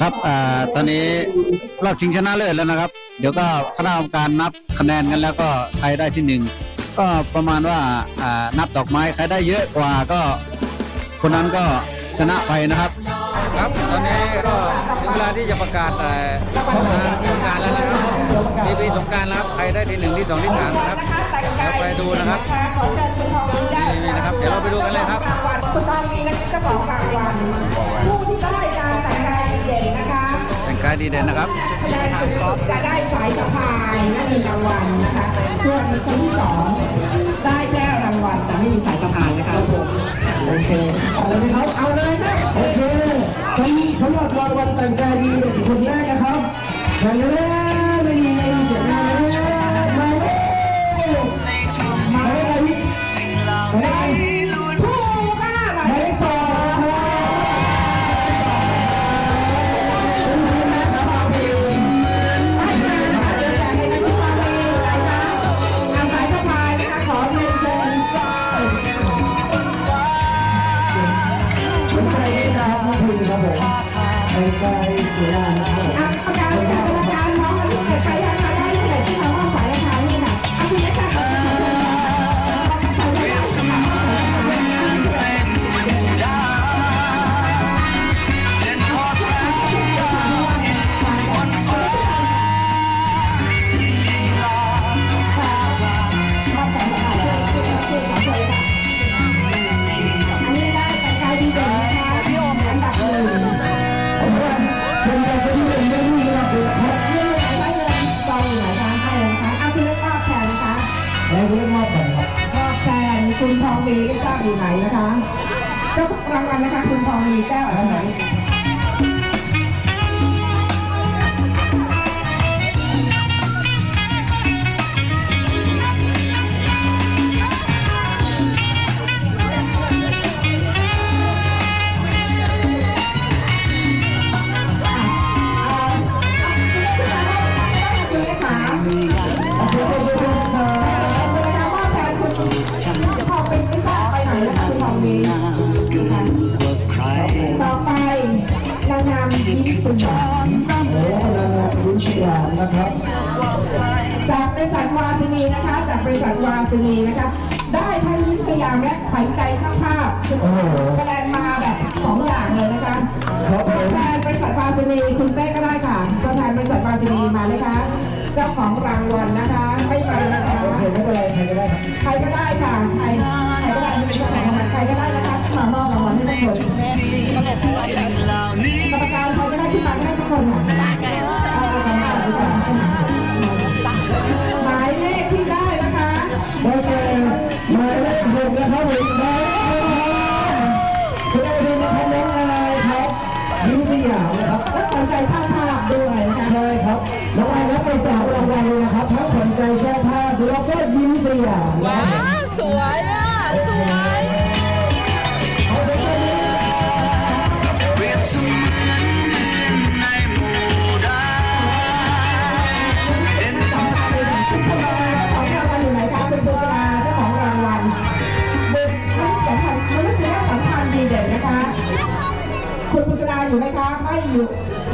ครับอ่าตอนนี้รอบชิงชนะเลิศแล้วนะครับ เดี๋ยวก็คณะกรรมการนับคะแนนกันแล้วก็ใครได้ที่หนึ่งก็ประมาณว่าอ่านับดอกไม้ใครได้เยอะกว่าก็ คนนั้นก็ชนะไปนะครับ ครับ ตอนนี้ก็ถึงเวลาที่จะประกาศแต่สงกรารแล้วนะครับ ทีปีสงกรารแล้วครับใครได้ที่หนึ่งที่สองที่สามนะครับเราไปดูนะครับขอเชิญคุณทองดีได้นี่นะครับเดี๋ยวเราไปดูกันเลยครับคุณทองดีและเจ้าของรางวัลผู้ที่ได้การแต่งกายเด่นนะคะแต่งกายดีเด่นนะครับคะแนนสูงสุดจะได้สายสะพายและเงินรางวัลนะคะส่วนคนที่สองได้แค่รางวัลแต่ไม่มีสายสะพายนะคะโอเคเอาเลยครับเอาเลยนะโอเคสำสำหรับรางวัลแต่งกาย กันนะคะ คุณทองมีแก้วอัศนัย นีนะคะจากบริษัทวาสินีนะคะ ได้ทั้งยิ้มสยามและขวัญใจช่างภาพคือโอ้โหคะแนนมาแบบสองอย่างเลยนะคะครับผมตัวแทนบริษัทวาสินีคุณเต้ก็ได้ค่ะตัวแทนบริษัทวาสินีมาเลยคะเจ้าของรางวัลนะคะไม่มานะคะ โอเคไม่เป็นไรใครก็ได้ครับใครก็ได้ค่ะ ใครใครก็ได้ที่เป็นเจ้าของรางวัลใครก็ได้นะคะที่มามอบรางวัลให้สักคนกรรมการใครก็ได้ที่มาให้สักคนค่ะ ใจช่างภาพด้วยนะคะใช่ครับน้องอรับไปสองรางวัลเลยนะครับทั้งขวัญใจช่างภาพแล้วก็ยิ้มสยามนะครับว้าว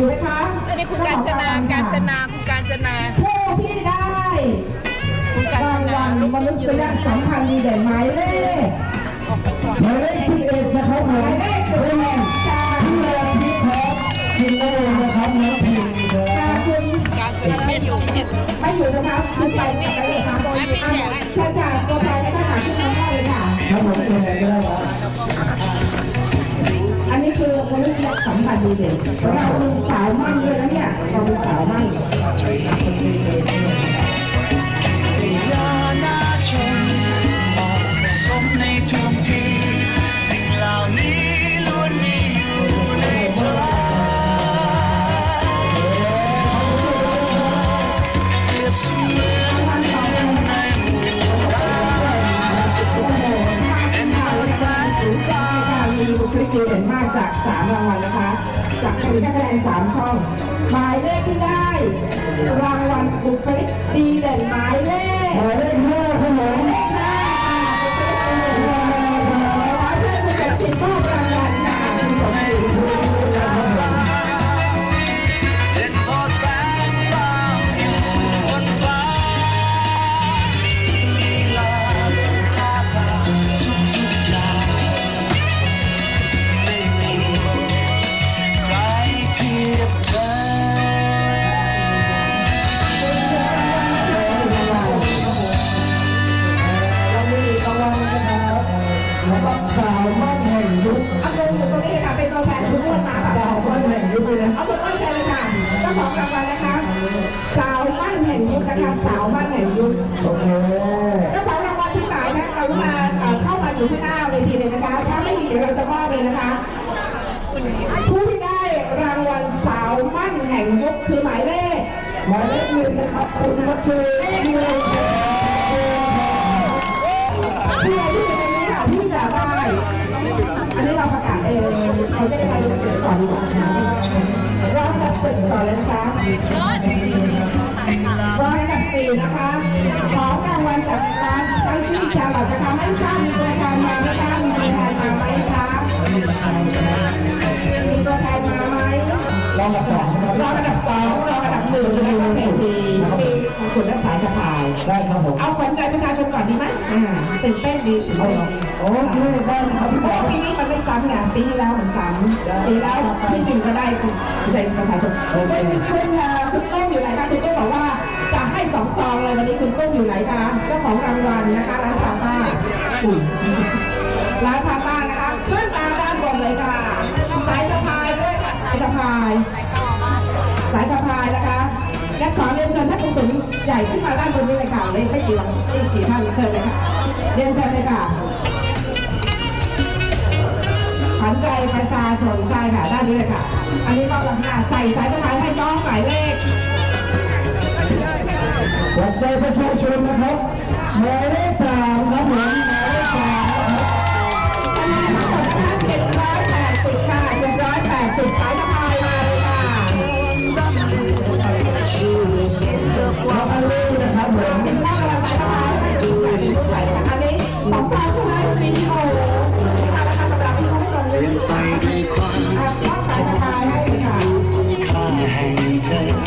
อยู่อยู่ไหมคะอันนี้คุณกาญจนาการจนาคุณการจนาผู้ที่ได้คุณการจรางนาวัลลูกมนุษยสัมพันธ์ดีเด่นหมายเลขหมายเลขสิบเอ็ดนะครับผหมามยเลขสิบเอ็ดค่ะพี่แรมพี่ครับชินโนนะครับน้องพิมพ์ครับค่ะคุณการจนาไม่อยู่ไม่เห็นไม่อยู่นะคะคุณไปไปเลยค่ะเชิญค่ะตัวแทนนะคะหาขึ้นมาได้เลยค่ะ ครับผมตัวไหนก็ได้ครับ อันนี้คือมนุษยสัมพันธ์ดีเด่นเรามีสาวมั่นเลยนะเนี่ยเราเป็นสาวมั่น กดีเด่นมากจากสามรางวัลนะคะ จากคะแนนสามช่อง หมายเลขที่ได้ รางวัลบุคลิกดีเด่นหมายเลขหมายเลขห้าครับผม ยุคเลยนะเอาคุณต้นเชิญเลยค่ะเจ้าของรางวัลนะคะ สาวมั่นแห่งยุคนะคะสาวมั่นแห่งยุคโอเคเจ้าของรางวัลทั้งหลายนะกรุณาเอ่อเข้ามาอยู่ที่หน้าเวทีเลยนะคะ ถ้าไม่มีเดี๋ยวเราจะมอบเลยนะคะ ผู้ที่ได้รางวัลสาวมั่นแห่งยุคคือหมายเลขหมายเลขหนึ่งนะครับคุณมัชชี อันนี้เราประกาศเองเขาจะได้ใช้เกิดก่อนดีกว่านะคะเราให้รับสิทธิ์ก่อนเลยนะคะร้อยกับสี่นะคะของรางวัลจากร้านสไปซี่ชาลอตนะคะไม่ทราบมีตัวแทนมาไหมคะมีตัวแทนมาไหมคะมีตัวแทนมาไหมลองกับสองรองอันดับสองรองอันดับหนึ่งจะมีเพจดีมี คุณรักษาสภายได้ครับผมเอาขวัญใจประชาชนก่อนดีไหมอ่าตื่นเต้นดีตื่นเอาเต้นเหรอโอเคได้ครับพี่เพบราะอว่าลปีนี้มันไม่ซ้ำไงปีที่แล้วมันซ้ำปีแล้วพี่หนึ่งก็ได้คุณใจประชาชนคุณคุณเอ่อคุณต้มอยู่ไหนคะคุณต้มบอกว่าจะให้สองซองเลยวันนี้คุณต้มอยู่ไหนคะเจ้าของรางวัลนะคะร้านพาต้าอุ้ยร้านพาต้านะคะขึ้นมาด้านบนเลยค่ะ สายสะพายด้วยค่ะสายสะพาย สายสะพายนะคะ และขอเรียนเชิญท่านผู้สูงใหญ่ขึ้นมาด้านบนนี้เลยค่ะไม่ไม่กี่วันไม่กี่ท่านเชิญเลยค่ะ เรียนเชิญเลยค่ะขวัญใจประชาชนใช่ค่ะด้านนี้เลยค่ะ อันนี้ก็ราคาใส่สายสะพายให้น้องหมายเลขขวัญใจประชาชนนะครับหมายเลขสามครับผม น้องอลีนะครับผมเป็นข้าวสายสะพายให้ดูใหญ่ดูใส่ค่ะอันนี้สองซองใช่ไหมนี่โอเอาละค่ะสำหรับที่คุณผู้ชมเลยไปด้วยความสุขขอบสายสะพายให้เลยค่ะค่าแห่งเธอ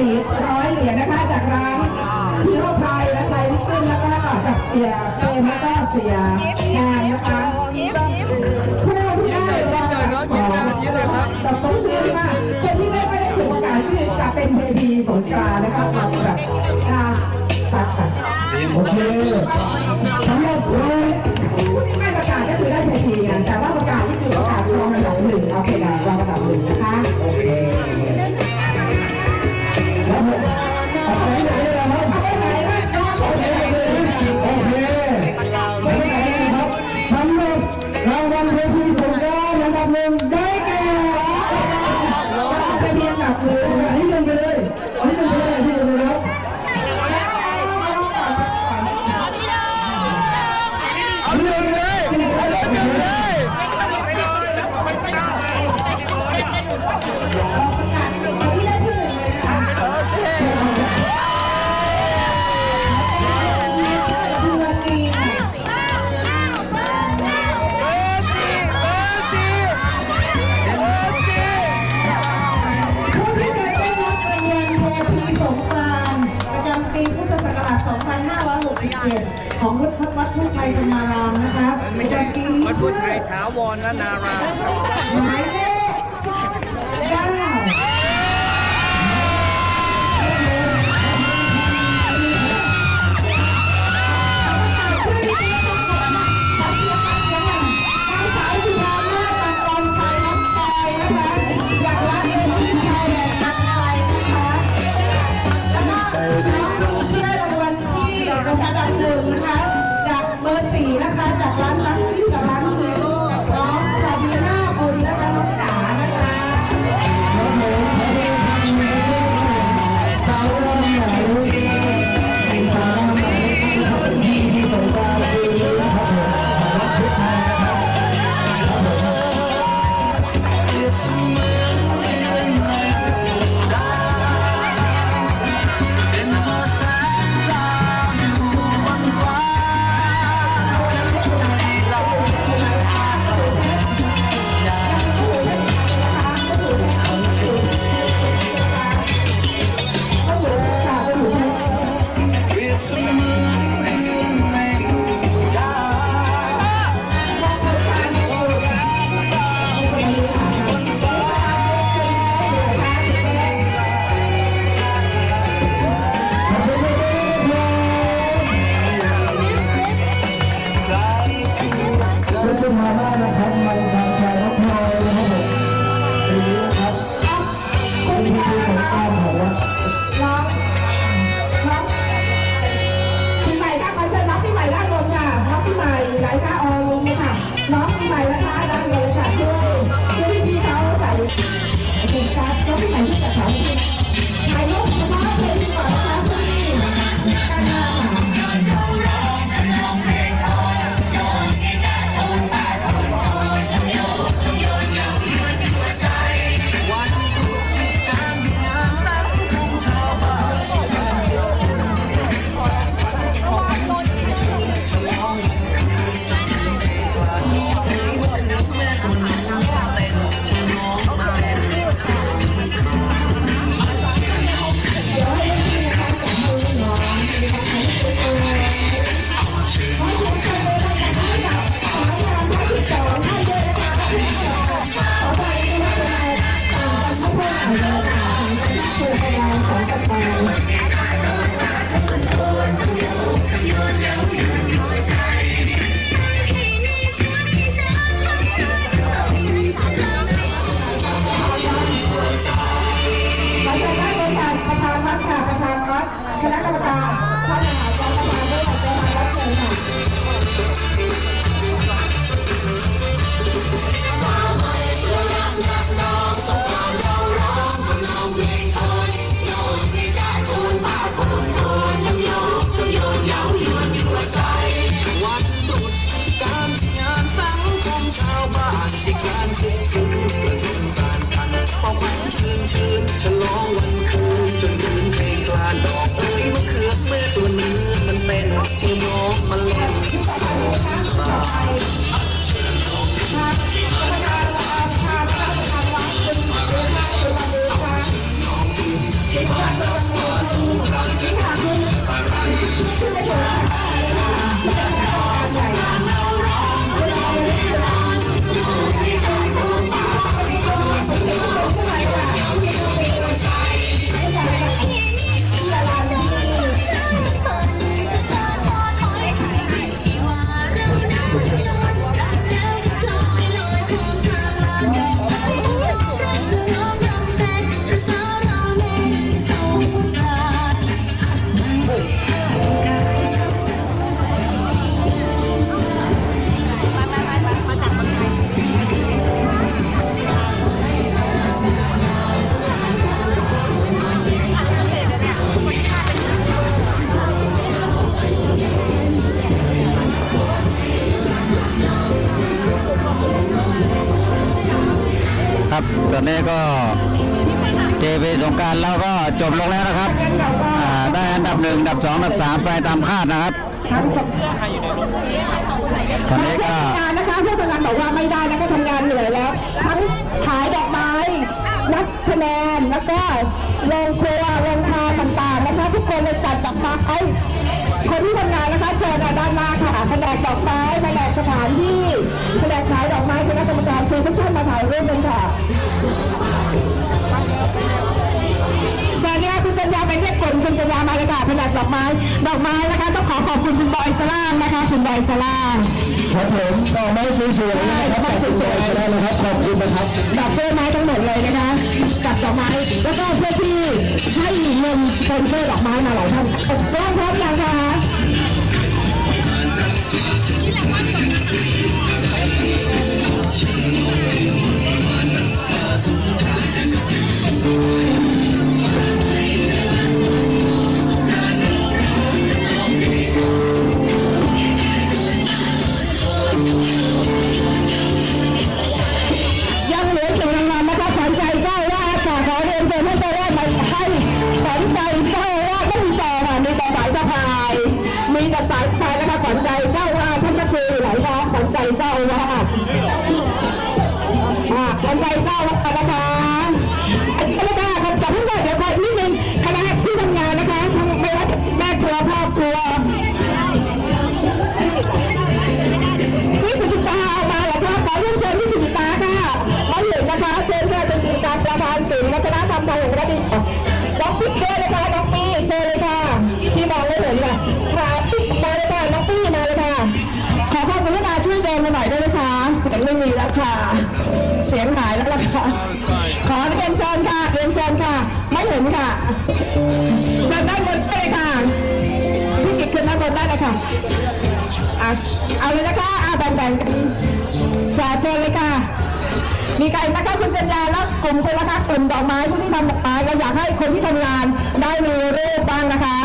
สีร้อยเหรียญนะคะ จากร้านพี่โรชัยและไทยวิซึ่งแล้วก็จากเสียเกมแล้วก็เสียงานนะคะผู้ที่ได้รางวัลสองกับต้องชื่อว่าคนที่ได้ไม่ได้ถูกประกาศชื่อจะเป็นเบบีสงกรานนะคะมาแบบค่ะสักค่ะโอเคสำหรับผู้ที่ไม่ประกาศก็คือได้เบบีนะแต่ว่าประกาศที่คือประกาศรองอันดับหนึ่งโอเคนะรองอันดับหนึ่ง ผู้ไทยธนารามนะคะรับวัดพุทธไทยถาวรและนาราม หมา อันดับสองอันดับสามไปตามคาดนะครับทั้งสตอนนี้ก็ทำงานนะคะผู้ทำงานบอกว่าไม่ได้นะคะทำงานเหนื่อยแล้ว ทั้งขายดอกไม้นับคะแนนแล้วก็ลงครัวลงทานต่างๆนะคะทุกคนเลยจัดดอกไม้คนที่ทำงานนะคะเชิญมาด้านหน้าค่ะแผนกดอกไม้แผนกสถานที่แผนกขายดอกไม้คณะกรรมการเชิญทุกท่านมาถ่ายรูปกันค่ะ เชิญเนี่ยคุณจัญญาเป็นเรียกกลคุณจัญญามาเลยค่ะผนักดอกไม้ ดอกไม้นะคะต้องขอขอบคุณคุณบอยสล่างนะคะ คุณบอยสล่างครับผมดอกไม้สวยๆนะครับจากสวยๆได้เลยครับขอบคุณนะครับดอกกล้วยไม้ทั้งหมดเลยนะคะกับดอกไม้แล้วก็เพื่อที่ให้เงินสปอนเซอร์ดอกไม้มาหลายท่านกล้องพร้อมยังคะ อะเอาเลยนะคะอะแบ่งๆกันแชร์เชิญเลยค่ะ มีใครนะคะคุณจัญญาแล้วกลุ่มคุณนะคะกลุ่มดอกไม้ผู้ที่ทำดอกไม้เราอยากให้คนที่ทำงานได้มีรูปบ้างนะคะ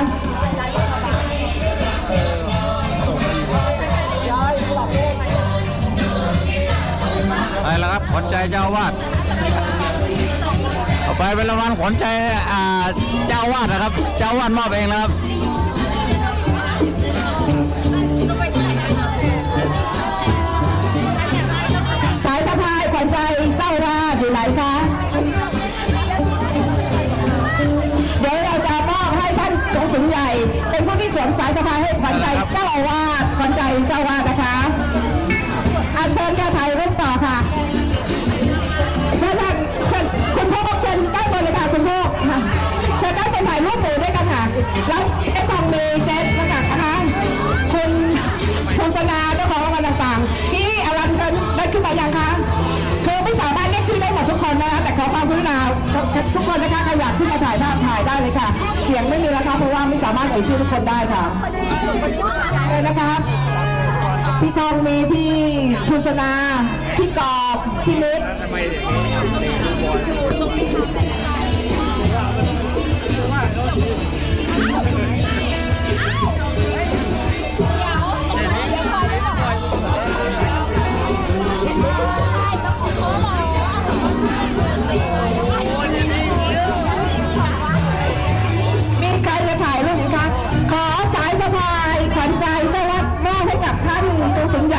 ไปแล้วครับขวัญใจเจ้าวาดเอาไปเป็นรางวัลขวัญใจอ่เจ้าวาดนะครับ เจ้าอาวาดมอบเองนะครับ ทุกคนนะคะใครอยากขึ้นมาถ่ายภาพถ่ายได้เลยค่ะ เสียงไม่มีนะคะเพราะว่าไม่สามารถเอ่ยชื่อทุกคนได้ค่ะเชิญนะคะพี่ทองมีพี่คุณสนา พี่กอบ พี่นิด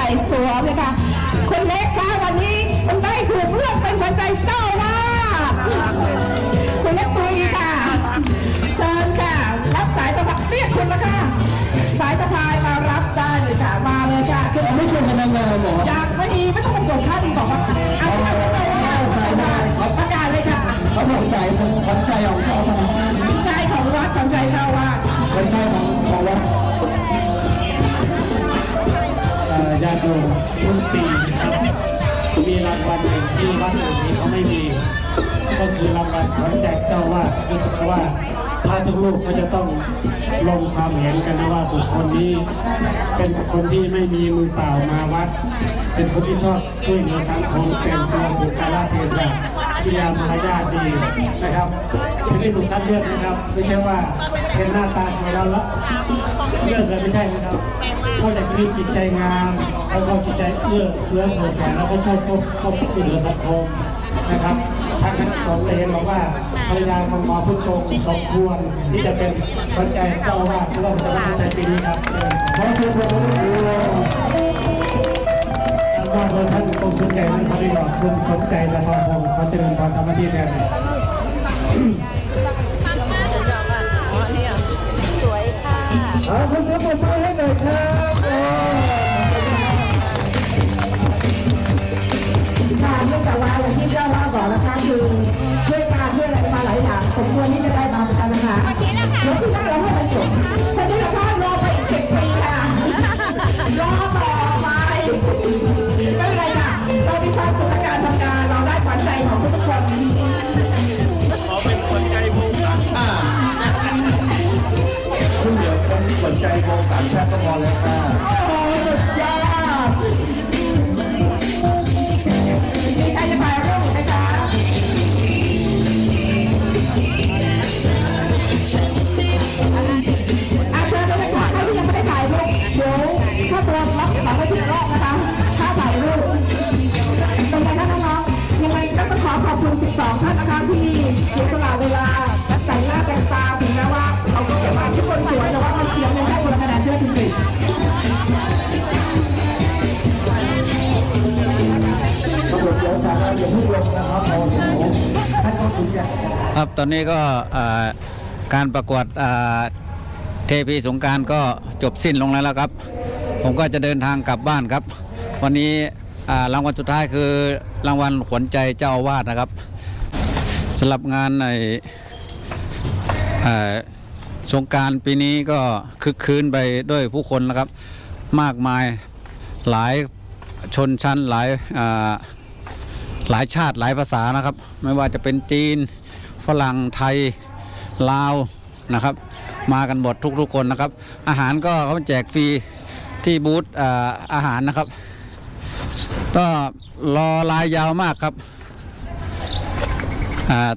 สุนใหญ่สวมเลยค่ะคุณเล็กคะวันนี้คุณได้ถูกเลือกเป็นขวัญใจเจ้าว่าคุณเล็กตุยค่ะ เชิญค่ะ รับสายสะพายเรียกคุณแล้วค่ะ สายสะพายมารับได้เลยค่ะมาเลยค่ะคือไม่ชวนกันนานๆหมออยากไม่มีไม่ต้องมากดค่าดีบอกว่าเอาไปเจ้าว่าสายสะพายประกาศเลยค่ะเขาบอกสายขวัญใจของเขาทใจของวัดขวัญใจเจ้าว่าำขวัญใจของ อ่อญาติโยมทุกปีนะครับมีรางวัลหนึ่งที่วัดอื่นนี้เขาไม่มี ก็คือรางวัลขวัญใจเจ้าว่าคือว่า พระทุกลูกเขาจะต้องลงความเห็นกันนะว่าบุคคลนี้เป็นบุคคลที่ไม่มีมือเปล่ามาวัด เป็นคนที่ชอบช่วยเหลือสังคมเป็นตัวบุคลาเทศะที่ยามารยาทดีนะครับที่นี่ถูกคัดเลือกนะครับ ไม่ใช่ว่าเห็นหน้าตาสวยแล้วละเลือกเลยไม่ใช่นะครับเขาจะมีจิตใจงามแล้วก็จิตใจเอื้อเฟื้อเผื่อแผ่แล้วก็ชอบชอบชอบช่วยเหลือสังคม นะครับท่างคณะสงเลยเห็นบอกว่าภรรยาของหมอผู้ชงสมควรที่จะเป็นปัจจัยเจ้าอาวาสร่วมสมัครในปีนี้ครับขอเสียงปรบมือด้วยท่านว่าท่านกงสุนใจท่านพระริยอคุณสนใจและทองพงศ์เขาจะเป็นความธรรมที่แทนสวยค่ะเอาขอเสียงปรบมือให้หน่อยค่ะ นะคะคือช่วยการช่วยอะไรมาหลายอย่างสมควรที่จะได้มาเหมือนกันนะคะเดี๋ยวพี่นั่งเราให้มันจบฉันนี่ละค่ะรอไปอีกสิบปีค่ะรอต่อไปไม่เป็นไรค่ะเรามีความสุขในการทำงานเราได้ขวัญใจของทุกๆคนคุณเดี๋ยวเป็นสนใจวงสามชาติก็พอแล้วค่ะโอ้โหสุดยอด ขอบคุณ12ท่านนะคะที่เสียสละเวลาแต่งหน้าแต่งตาถึงแม้ว่าเขาก็เก็บมาทุกคนสวยแต่ว่าเขาเชียร์เงินให้คนละคะแนนเชื่อถึงหนึ่งตำรวจเดี๋ยวสามารถอย่าพิ่งลงนะครับเอาเดี๋ยวท่านกงสุนใจครับตอนนี้ก็การประกวดเทพีสงการก็จบสิ้นลงแล้วละครับ ผมก็จะเดินทางกลับบ้านครับ วันนี้รางวัลสุดท้ายคือรางวัลขวัญใจเจ้าอาวาสนะครับ สำหรับงานในสงการปีนี้ก็คึกคืนไปด้วยผู้คนนะครับ มากมายหลายชนชั้นหลายาหลายชาติหลายภาษานะครับ ไม่ว่าจะเป็นจีนฝรั่งไทยลาวนะครับ มากันหมดทุกๆคนนะครับ อาหารก็เขาแจกฟรีที่บูธอาอาหารนะครับ ก็รอลายยาวมากครับ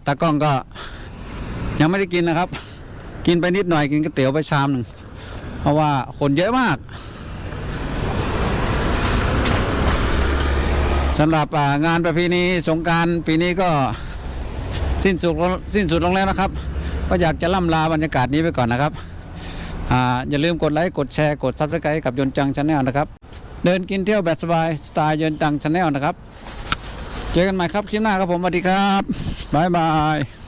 ตากล้องก็ยังไม่ได้กินนะครับ กินไปนิดหน่อยกินก๋วยเตี๋ยวไปชามหนึ่งเพราะว่าคนเยอะมากสำหรับงานประเพณีสงการปีนี้ก็สิ้นสุดลงสิ้นสุดลงแล้วนะครับ ก็อยากจะล่ำลาบรรยากาศนี้ไปก่อนนะครับออย่าลืมกดไลค์กดแชร์กดซับสไครต์กับยนจังชาแนลนะครับ เดินกินเที่ยวแบบสบายสไตล์ยนจังชาแนลนะครับ เจอกันใหม่ครับคลิปหน้าครับผมสวัสดีครับบ๊ายบาย